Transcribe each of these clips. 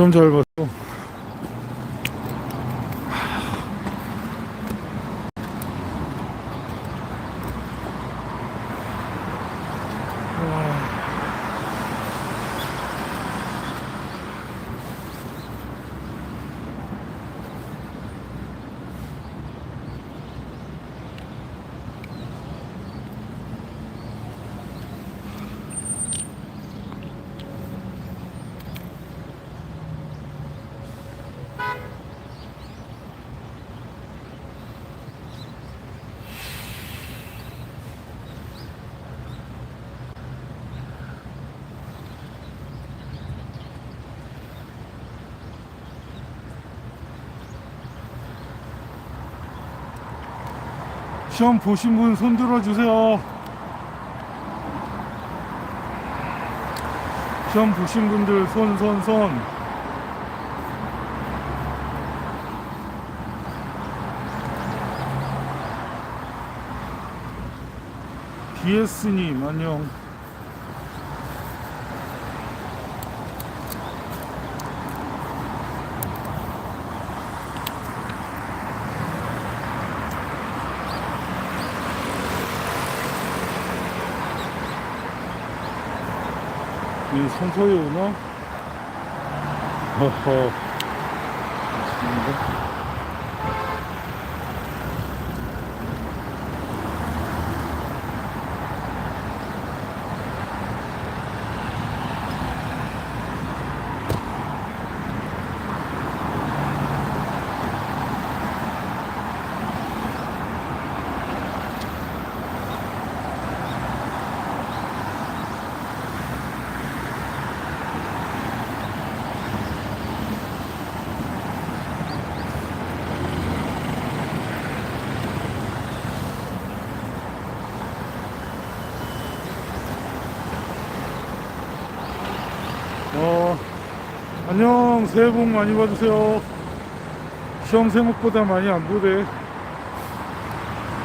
시험 잘 봤어. 시험 보신 분 손 들어주세요. 시험 보신 분들 손, 손, 손. BS님, 안녕. 이 성서에 오나? 허허. 안녕. 새해 복 많이 받으세요. 시험 생각보다 많이 안 보대.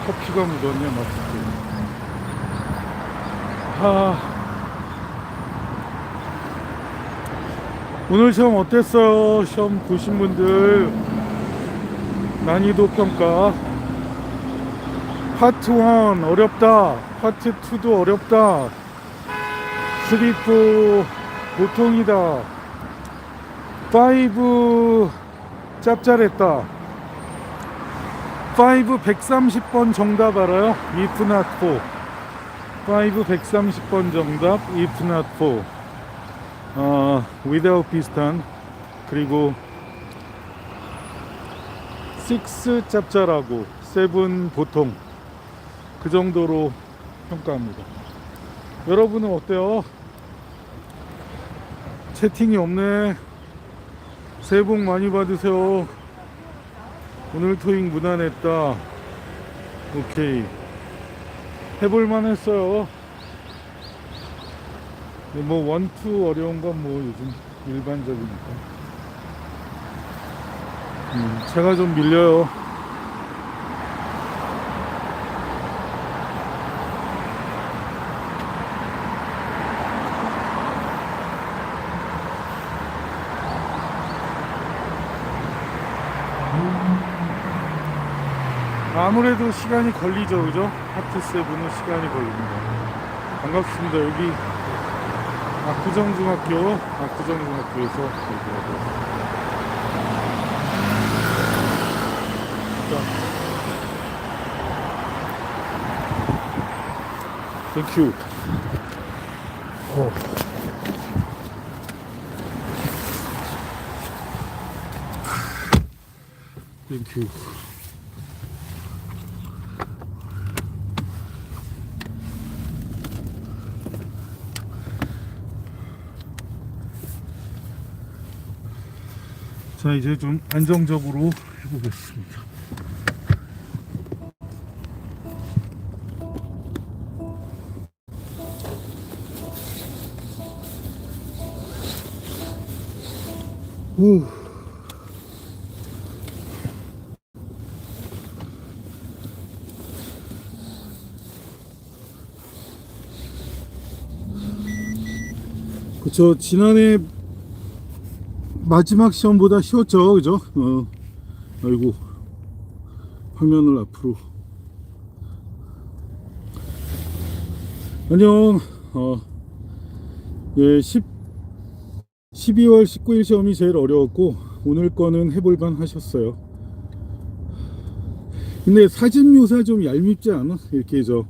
커피가 묻었네, 맛있게. 하. 오늘 시험 어땠어요? 시험 보신 분들. 난이도 평가. 파트 1 어렵다. 파트 2도 어렵다. 3, 4 보통이다. 5 짭짤했다. 5 130번 정답 알아요? If not 4. 5 130번 정답 If not 4. 어, without 비슷한 그리고 6 짭짤하고 7 보통 그 정도로 평가합니다. 여러분은 어때요? 채팅이 없네. 새해 복 많이 받으세요. 오늘 토익 무난했다. 오케이. 해볼만 했어요. 뭐, 원, 투 어려운 건 뭐 요즘 일반적이니까. 음, 제가 좀 밀려요. 아무래도 시간이 걸리죠, 그죠? 하트 세븐은 시간이 걸립니다. 반갑습니다. 여기 압구정중학교, 압구정중학교에서 얘기하고. 땡큐. 어. 땡큐. 자 이제 좀 안정적으로 해보겠습니다. 후. 그쵸 지난해 마지막 시험보다 쉬웠죠, 그죠? 어, 아이고, 화면을 앞으로. 안녕, 어, 예, 10, 12월 19일 시험이 제일 어려웠고, 오늘 거는 해볼만 하셨어요. 근데 사진 묘사 좀 얄밉지 않아? 이렇게 저,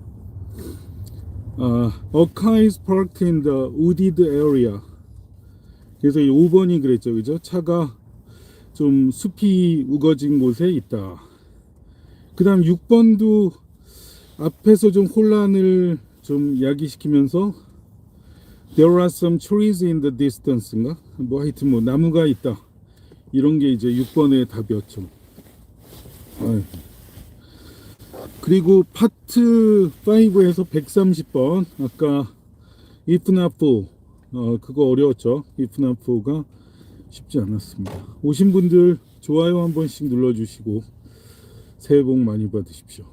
아, a car is parked in the wooded area. 그래서 이 5번이 그랬죠. 그죠? 차가 좀 숲이 우거진 곳에 있다. 그 다음 6번도 앞에서 좀 혼란을 좀 야기시키면서 There are some trees in the distance인가? 뭐 하여튼 뭐 나무가 있다. 이런 게 이제 6번의 답이었죠. 아이. 그리고 파트 5에서 130번 아까 if not for 어 그거 어려웠죠. For가 쉽지 않았습니다. 오신 분들 좋아요 한 번씩 눌러주시고 새해 복 많이 받으십시오.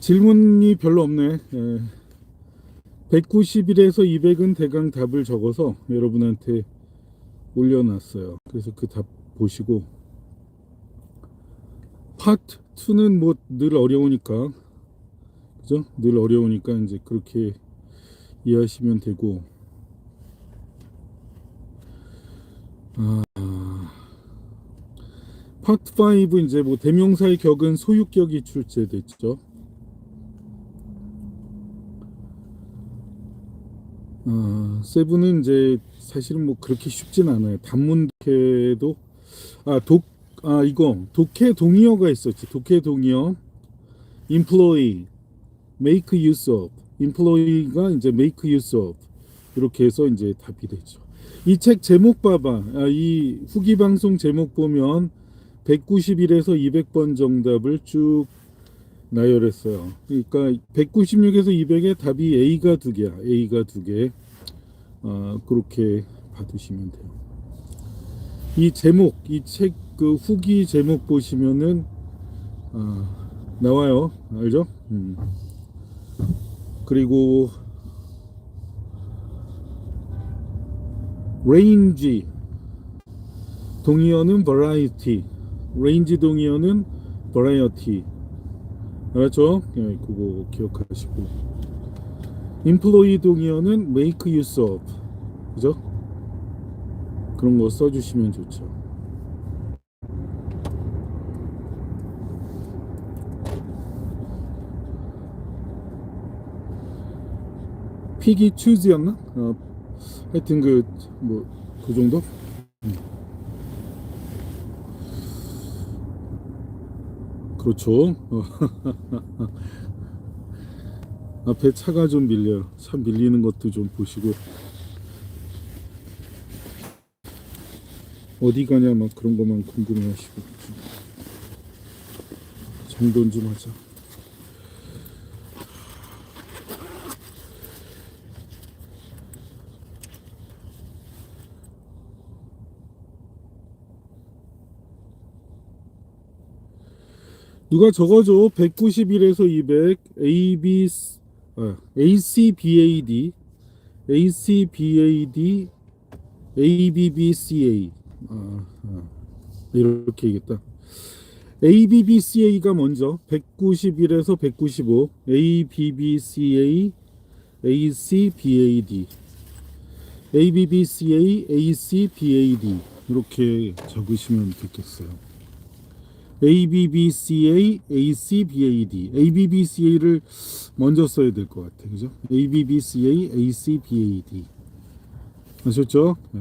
질문이 별로 없네. 예. 190일에서 200은 대강 답을 적어서 여러분한테 올려놨어요. 그래서 그 답 보시고. 파트 2는 뭐 늘 어려우니까. 그죠? 늘 어려우니까 이제 그렇게 이해하시면 되고 아 파트 5 이제 뭐 대명사의 격은 소유격이 출제됐죠. 아 세븐은 이제 사실은 뭐 그렇게 쉽진 않아요. 단문독해도 아 독 아 이거 독해 동의어가 있었지. 독해 동의어 employee, make use of, employee가 이제 make use of 이렇게 해서 이제 답이 되죠. 이 책 제목 봐봐. 아, 이 후기 방송 제목 보면 191에서 200번 정답을 쭉 나열했어요. 그러니까 196에서 200에 답이 A가 두 개야. A가 두 개. 아, 그렇게 받으시면 돼요. 이 제목, 이 책 그 후기 제목 보시면은 아, 나와요. 알죠? 음. 그리고 range 동의어는 variety, range 동의어는 variety. 알았죠? 예, 그거 기억하시고. employee 동의어는 make use of. 그죠? 그런 거 써주시면 좋죠. 픽이 추즈였나? 어, 하여튼 그 뭐 그 정도? 음. 그렇죠. 어. 앞에 차가 좀 밀려요. 차 밀리는 것도 좀 보시고 어디 가냐 막 그런 것만 궁금해하시고 정돈 좀 하자. 누가 적어줘 191에서 200 AB 아, ACBAD ACBAD ABBCA 아, 아, 이렇게 얘기했다 ABBCA가 먼저 191에서 195 ABBCA ACBAD ABBCA ACBAD 이렇게 적으시면 되겠어요. ABBCA, ACBAD. ABBCA를 먼저 써야 될 것 같아. 그죠? ABBCA, ACBAD. 아셨죠? 네.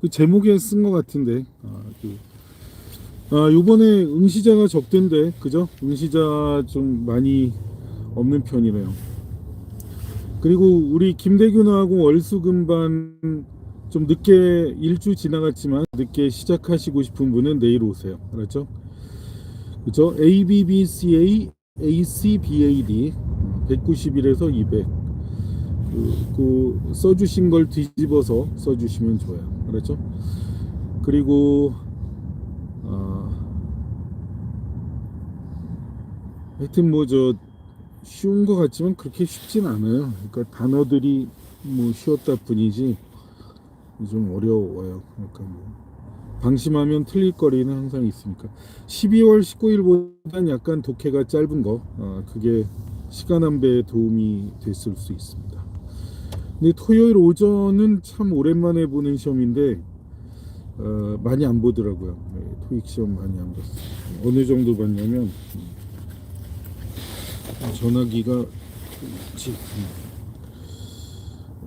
그 제목에 쓴 것 같은데. 아, 그, 아, 요번에 응시자가 적던데. 그죠? 응시자 좀 많이 없는 편이네요. 그리고 우리 김대균하고 월수금반 좀 늦게 일주 지나갔지만 늦게 시작하시고 싶은 분은 내일 오세요. 알았죠? 그죠? ABBCA, ACBAD 191에서 200. 그, 그 써주신 걸 뒤집어서 써주시면 좋아요. 알았죠? 그리고 아, 하여튼 뭐 저 쉬운 것 같지만 그렇게 쉽진 않아요. 그러니까 단어들이 뭐 쉬웠다 뿐이지 좀 어려워요. 그러니까 뭐 방심하면 틀릴 거리는 항상 있으니까 12월 19일보다는 약간 독해가 짧은 거 어, 그게 시간 안배에 도움이 됐을 수 있습니다. 근데 토요일 오전은 참 오랜만에 보는 시험인데 어, 많이 안 보더라고요. 네, 토익 시험 많이 안 봤어요. 어느 정도 봤냐면 음, 전화기가 있지. 음.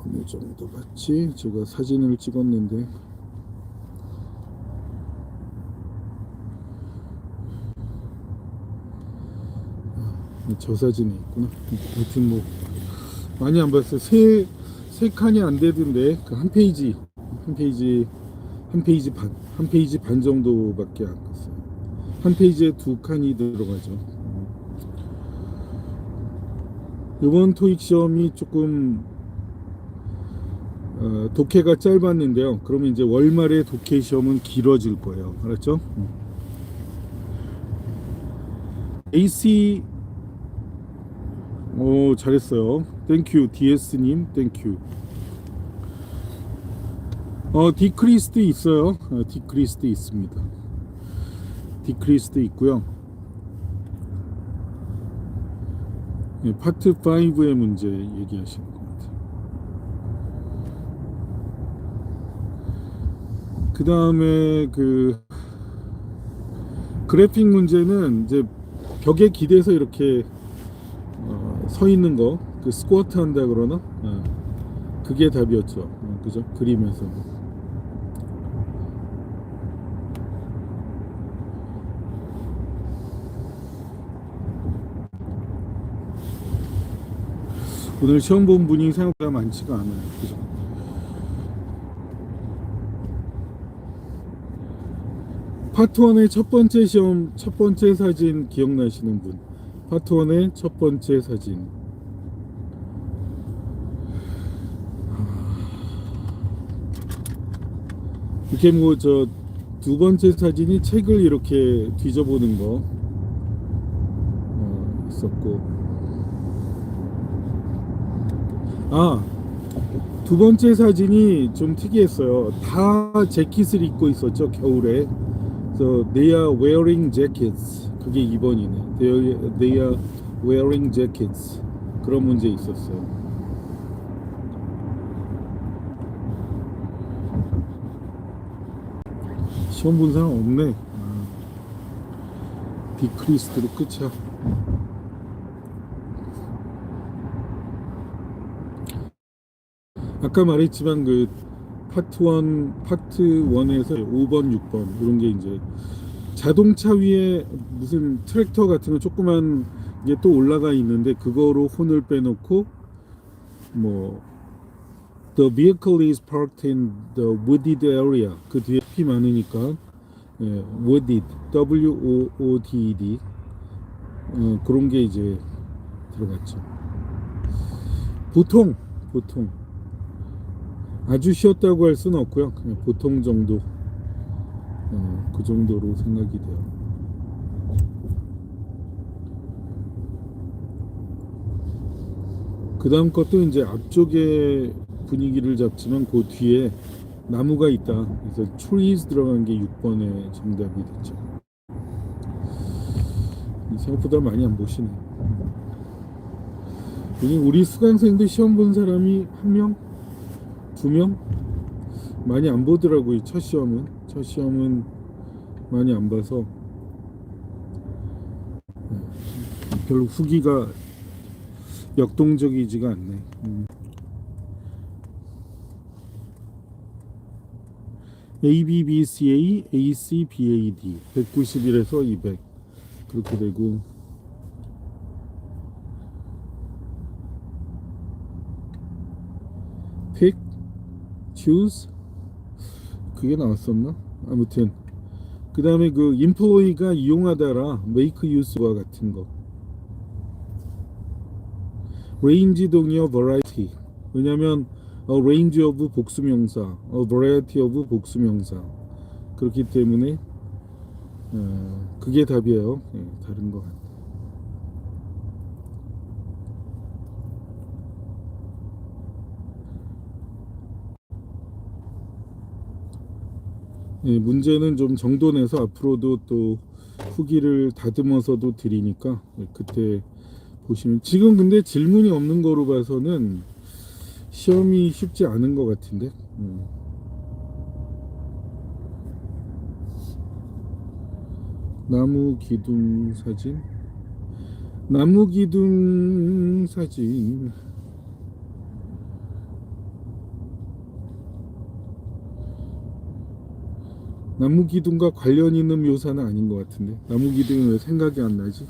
어느 정도 봤지? 제가 사진을 찍었는데 아, 저 사진이 있구나. 하여튼 뭐 많이 안 봤어요. 세, 세 칸이 안 되던데 그 한 페이지 한 페이지 한 페이지 반 한 페이지 반 정도밖에 안 갔어요. 한 페이지에 두 칸이 들어가죠. 이번 토익 시험이 조금 어, 독해가 짧았는데요. 그러면 이제 월말에 독해 시험은 길어질 거예요. 알았죠? AC 오 잘했어요. 땡큐 DS님 땡큐. 어 디크리스도 있어요. 어, 디크리스도 있습니다. 디크리스도 있고요. 예, 파트 5의 문제 얘기하시는 것 같아요. 그 다음에 그 그래픽 문제는 이제 벽에 기대서 이렇게 어, 서 있는 거, 그 스쿼트 한다 그러나? 예. 그게 답이었죠. 어, 그죠? 그림에서. 오늘 시험 본 분이 생각보다 많지가 않아요. 그죠? 파트 1의 첫 번째 시험, 첫 번째 사진 기억나시는 분? 파트 1의 첫 번째 사진. 이렇게 뭐 저 두 번째 사진이 책을 이렇게 뒤져보는 거 어, 있었고 아, 두 번째 사진이 좀 특이했어요. 다 재킷을 입고 있었죠, 겨울에. 그래서 they are wearing jackets. 그게 2번이네. They are, they are wearing jackets. 그런 문제 있었어요. 시험 본 사람 없네. 아, 디크리스트로 끝이야. 아까 말했지만 그 파트 1, 파트 1에서 5번, 6번 이런 게 이제 자동차 위에 무슨 트랙터 같은 거 조그만 게또 올라가 있는데 그거로 혼을 빼놓고 뭐 The vehicle is parked in the wooded area. 그 뒤에 피 많으니까 예, wooded W O O D E D. 어, 그런 게 이제 들어갔죠. 보통 보통 아주 쉬었다고 할 수는 없고요. 그냥 보통 정도 어, 그 정도로 생각이 돼요. 그 다음 것도 이제 앞쪽에 분위기를 잡지만 그 뒤에 나무가 있다. 그래서 trees 들어간 게 6번의 정답이 됐죠. 생각보다 많이 안 보시네. 여기 우리 수강생들 시험 본 사람이 한 명, 두명 많이 안 보더라고 요. 첫 시험은 첫 시험은 많이 안 봐서 네, 별로 후기가 역동적이지가 않네. 음. A, B, B, C, A, A, C, B, A, D 191에서 200 그렇게 되고 pick, choose 그게 나왔었나? 아무튼. 그 다음에 그 employee가 이용하다라 make use와 같은 거. range 동의어 variety. 왜냐면 a range of 복수명사 a variety of 복수명사. 그렇기 때문에 어, 그게 답이에요. 예, 다른 거 같아요 예, 문제는 좀 정돈해서 앞으로도 또 후기를 다듬어서도 드리니까 예, 그때 보시면 지금 근데 질문이 없는 거로 봐서는 시험이 쉽지 않은 것 같은데. 음. 나무 기둥 사진. 나무 기둥 사진. 나무 기둥과 관련 있는 묘사는 아닌 것 같은데. 나무 기둥이 왜 생각이 안 나지?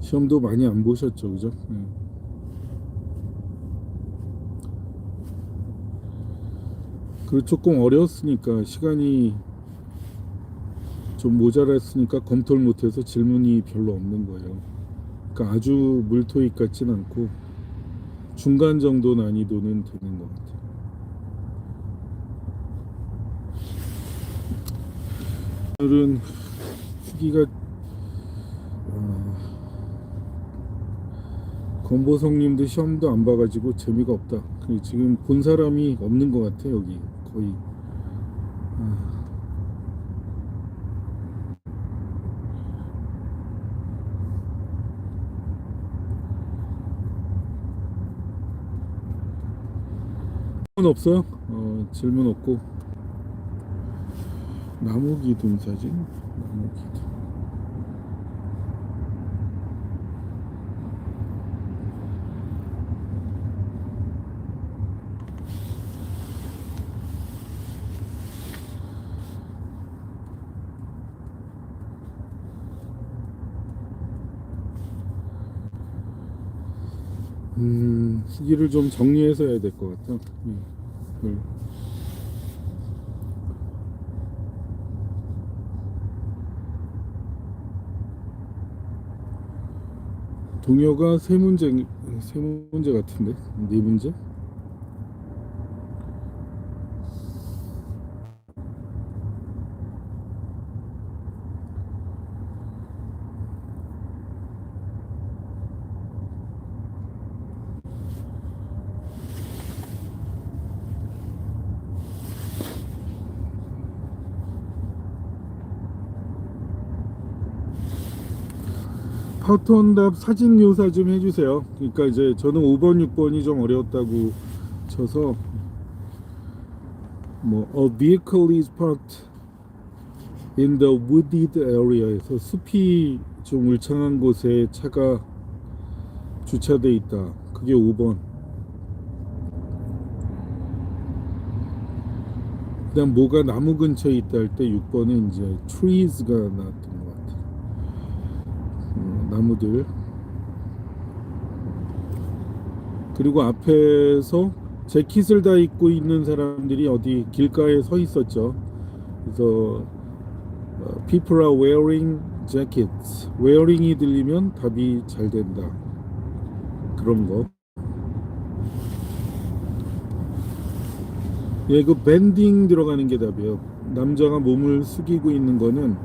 시험도 많이 안 보셨죠, 그죠? 예. 그리고 조금 어려웠으니까 시간이 좀 모자랐으니까 검토를 못해서 질문이 별로 없는 거예요. 그러니까 아주 물토익 같진 않고 중간 정도 난이도는 되는 것 같아요. 오늘은 후기가 어, 권보성님도 시험도 안 봐가지고 재미가 없다. 그 지금 본 사람이 없는 것 같아 여기 거의. 아. 질문 없어요? 어, 질문 없고 나무 기둥 사진 나무 기둥 음, 후기를 좀 정리해서 해야 될 것 같아. 음, 음. 동요가 세 문제 세 문제 같은데 네 문제? 파톤답 사진 묘사 좀 해주세요. 그러니까 이제 저는 5번, 6번이 좀 어려웠다고 쳐서 뭐 a vehicle is parked in the wooded area에서 숲이 좀 울창한 곳에 차가 주차돼 있다. 그게 5번. 그다음 뭐가 나무 근처에 있다 할 때 6번은 이제 trees가. 어, 나무들 그리고 앞에서 재킷을 다 입고 있는 사람들이 어디 길가에 서 있었죠. 그래서 어, people are wearing jackets. wearing이 들리면 답이 잘 된다. 그런 거. 예, 그 밴딩 들어가는 게 답이에요. 남자가 몸을 숙이고 있는 거는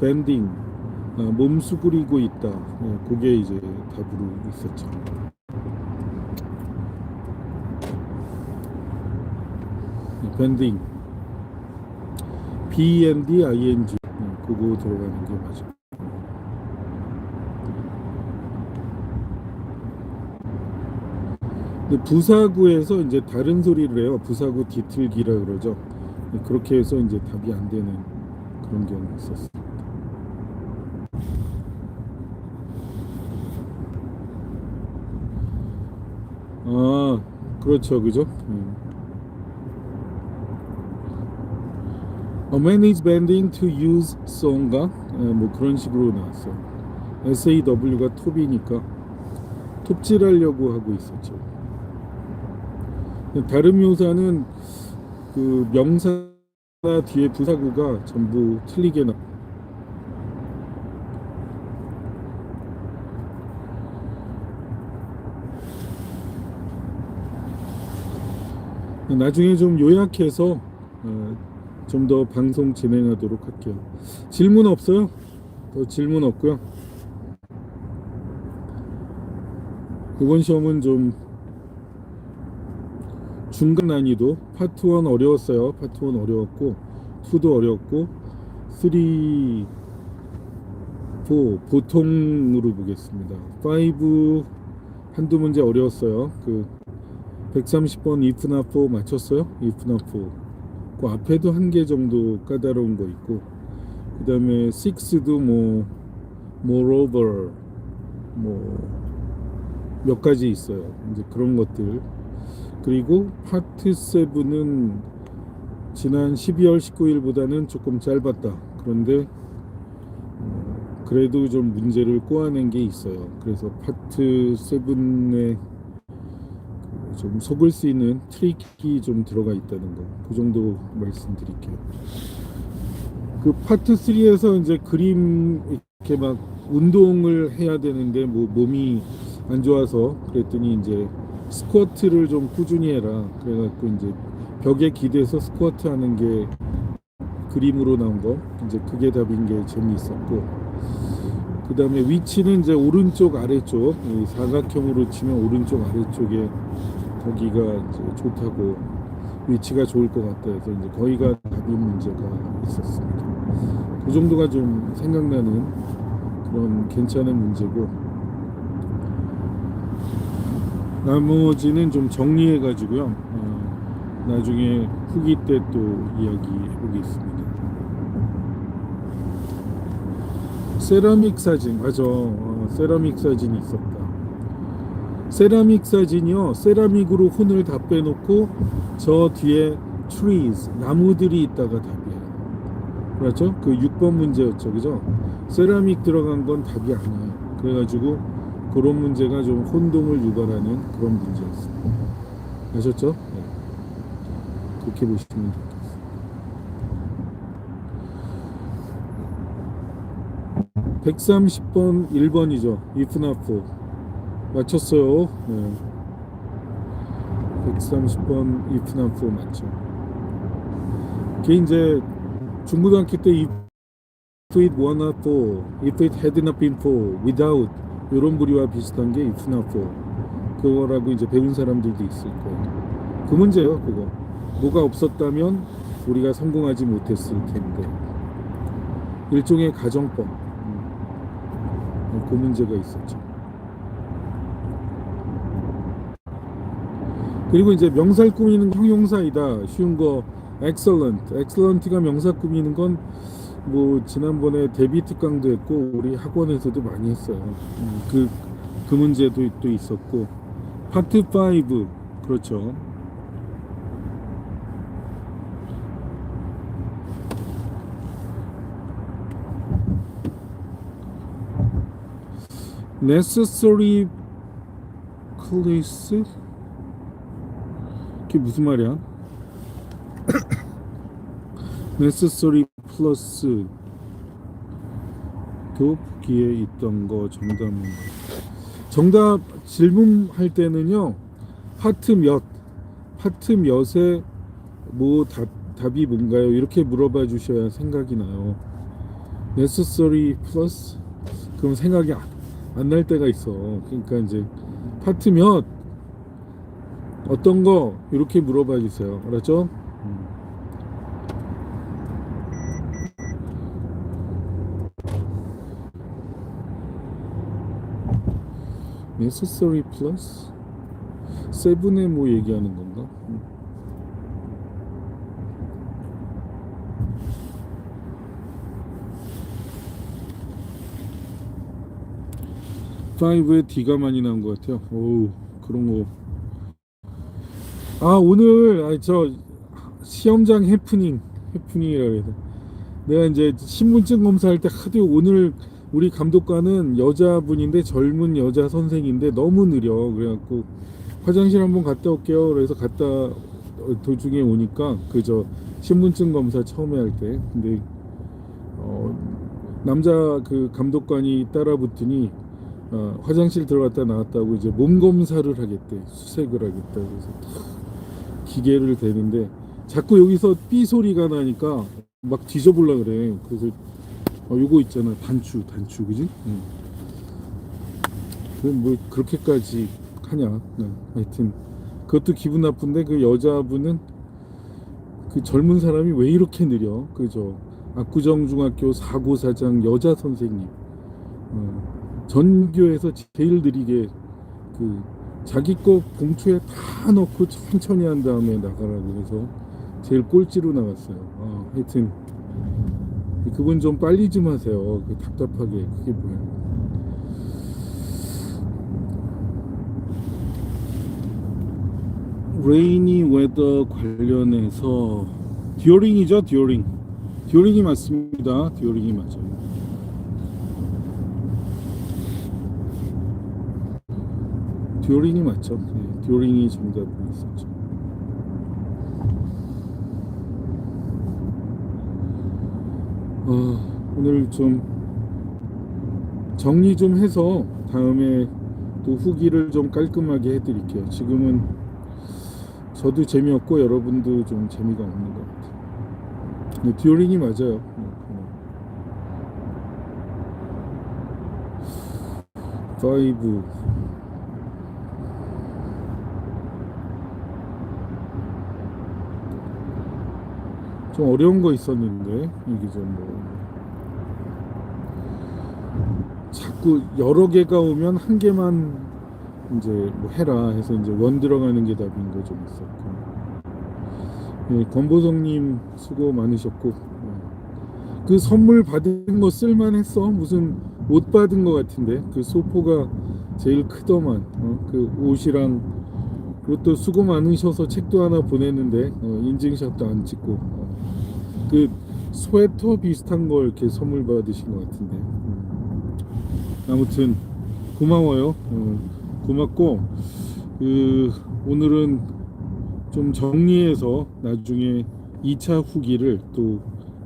밴딩. 아, 몸 수그리고 있다. 예, 그게 이제 답으로 있었죠. 예, 밴딩. B N D I N G. 예, 그거 들어가는 게 맞아. 근데 부사구에서 이제 다른 소리를 해요. 부사구 뒤틀기라 그러죠. 예, 그렇게 해서 이제 답이 안 되는 그런 경우 있었어요. 아, 그렇죠, 그죠? 음. A man is bending to use son가 예, 뭐 그런 식으로 나왔어요. SAW가 톱이니까 톱질하려고 하고 있었죠. 다른 묘사는 그 명사나 뒤에 부사구가 전부 틀리게 나. 나중에 좀 요약해서 어, 좀더 방송 진행하도록 할게요. 질문 없어요? 더 질문 없고요. 이번 시험은 좀 중간 난이도 파트 1 어려웠어요. 파트 1 어려웠고 2도 어려웠고 3, 4 보통으로 보겠습니다. 5 한두 문제 어려웠어요. 그 130번 if not for 맞췄어요? for. 그 앞에도 한 개 정도 까다로운 거 있고 그 다음에 6도 뭐 moreover 뭐 몇 가지 있어요. 이제 그런 것들 그리고 파트 7은 지난 12월 19일보다는 조금 짧았다. 그런데 어, 그래도 좀 문제를 꼬아낸 게 있어요. 그래서 파트 7에 좀 속을 수 있는 트릭이 좀 들어가 있다는 거. 그 정도 말씀드릴게요. 그 파트 3에서 이제 그림 이렇게 막 운동을 해야 되는데 뭐 몸이 안 좋아서 그랬더니 이제 스쿼트를 좀 꾸준히 해라. 그래갖고 이제 벽에 기대서 스쿼트 하는 게 그림으로 나온 거. 이제 그게 답인 게 재미있었고. 그 다음에 위치는 이제 오른쪽 아래쪽 이 사각형으로 치면 오른쪽 아래쪽에 거기가 이제 좋다고 위치가 좋을 것 같다 해서 이제 거기가 답인 문제가 있었습니다. 그 정도가 좀 생각나는 그런 괜찮은 문제고 나머지는 좀 정리해 가지고요 어, 나중에 후기 때 또 이야기해 보겠습니다. 세라믹 사진 맞아 어, 세라믹 사진이 있었다. 세라믹 사진이요 세라믹으로 혼을 다 빼놓고 저 뒤에 trees 나무들이 있다가 답이에요. 그렇죠? 그 6번 문제였죠, 그죠? 세라믹 들어간 건 답이 아니에요. 그래가지고 그런 문제가 좀 혼동을 유발하는 그런 문제였습니다. 아셨죠? 네. 그렇게 보시면 되겠습니다. 130번 1번이죠. if not for. 맞췄어요. 네. 130번 if not for 맞죠. 그게 이제 중고등학교 때 if it not for, if it had not been for, without 이런 부리와 비슷한 게 if not for 그거라고 이제 배운 사람들도 있을 거예요. 그 문제예요, 그거. 뭐가 없었다면 우리가 성공하지 못했을 텐데. 일종의 가정법. 음. 그 문제가 있었죠. 그리고 이제 명사를 꾸미는 형용사이다. 쉬운 거 excellent. excellent가 명사 꾸미는 건 뭐 지난번에 데뷔 특강도 했고 우리 학원에서도 많이 했어요. 음, 그, 그 문제도 또 있었고 파트 5 그렇죠. necessary 그게 무슨 말이야? necessary 플러스 교기에 있던 거 정답은 정답 질문할 때는요 파트 몇 파트 몇에 뭐 답, 답이 뭔가요? 이렇게 물어봐 주셔야 생각이 나요. Necessary 플러스 그럼 생각이 안 날 때가 있어. 그러니까 이제 파트 몇 어떤 거 이렇게 물어봐 주세요 알았죠? 음. necessary plus 세븐에 뭐 얘기하는 건가? 음. 파이브에 D가 많이 나온 것 같아요. 오 그런 거. 아 오늘 아, 저 시험장 해프닝 해프닝이라 해서 내가 이제 신분증 검사할 때 하도 오늘 우리 감독관은 여자분인데 젊은 여자 선생인데 너무 느려. 그래갖고 화장실 한번 갔다 올게요. 그래서 갔다 도중에 오니까 그저 신분증 검사 처음에 할 때. 근데 어 남자 그 감독관이 따라 붙더니 어 화장실 들어갔다 나왔다고 이제 몸 검사를 하겠대. 수색을 하겠다 그래서 기계를 대는데 자꾸 여기서 삐 소리가 나니까 막 뒤져보려 그래 그래서 어, 요거 있잖아. 단추, 단추, 그지? 응. 뭐, 그렇게까지 하냐. 네. 하여튼, 그것도 기분 나쁜데 그 여자분은 그 젊은 사람이 왜 이렇게 느려? 그죠? 압구정 중학교 사고 사장 여자 선생님. 어, 전교에서 제일 느리게 그 자기 거 봉투에 다 넣고 천천히 한 다음에 나가라고 해서 제일 꼴찌로 나갔어요. 어, 하여튼 그분 좀 빨리 좀 하세요. 그 답답하게 그게 뭐야? 레이니 웨더 관련해서 듀어링이죠, 듀어링. 듀어링이 맞습니다. 듀어링이 맞아요. 듀어링이 맞죠. 네, 듀어링이 정답이 있었죠. 어, 오늘 좀 정리 좀 해서 다음에 또 후기를 좀 깔끔하게 해드릴게요. 지금은 저도 재미없고 여러분도 좀 재미가 없는 것 같아요. 네, 듀오링이 맞아요. 파이브 좀 어려운 거 있었는데 이게 좀뭐 자꾸 여러 개가 오면 한 개만 이제 뭐 해라 해서 이제 원 들어가는 게 답인 거 좀 있었고 예, 권보성님 수고 많으셨고 어. 그 선물 받은 거 쓸만했어 무슨 옷 받은 거 같은데 그 소포가 제일 크더만 어? 그 옷이랑 그리고 또 수고 많으셔서 책도 하나 보냈는데 어, 인증샷도 안 찍고 어. 그 스웨터 비슷한 걸 이렇게 선물 받으신 것 같은데 음. 아무튼 고마워요. 어, 고맙고 그 오늘은 좀 정리해서 나중에 2차 후기를 또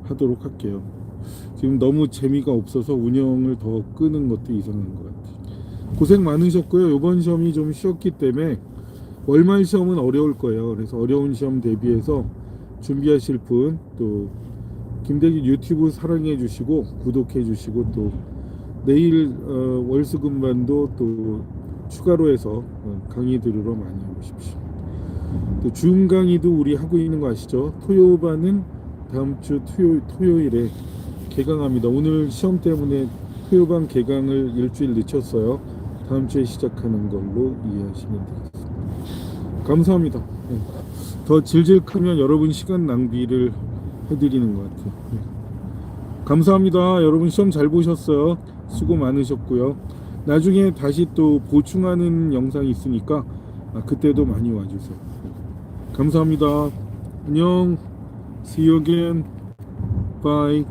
하도록 할게요. 지금 너무 재미가 없어서 운영을 더 끄는 것도 이상한 것 같아요. 고생 많으셨고요. 이번 시험이 좀 쉬웠기 때문에 월말 시험은 어려울 거예요. 그래서 어려운 시험 대비해서 준비하실 분 또 김대기 유튜브 사랑해 주시고 구독해 주시고 또 내일 어, 월수금반도 또 추가로 해서 어, 강의 들으러 많이 오십시오. 또 줌 강의도 우리 하고 있는 거 아시죠? 토요반은 다음 주 토요, 토요일에 개강합니다. 오늘 시험 때문에 토요반 개강을 일주일 늦췄어요. 다음 주에 시작하는 걸로 이해하시면 되겠습니다. 감사합니다. 네. 더 질질 크면 여러분 시간 낭비를 해드리는 것 같아요. 네. 감사합니다. 여러분 시험 잘 보셨어요. 수고 많으셨고요. 나중에 다시 또 보충하는 영상이 있으니까 아, 그때도 많이 와주세요. 감사합니다. 안녕. See you again. Bye.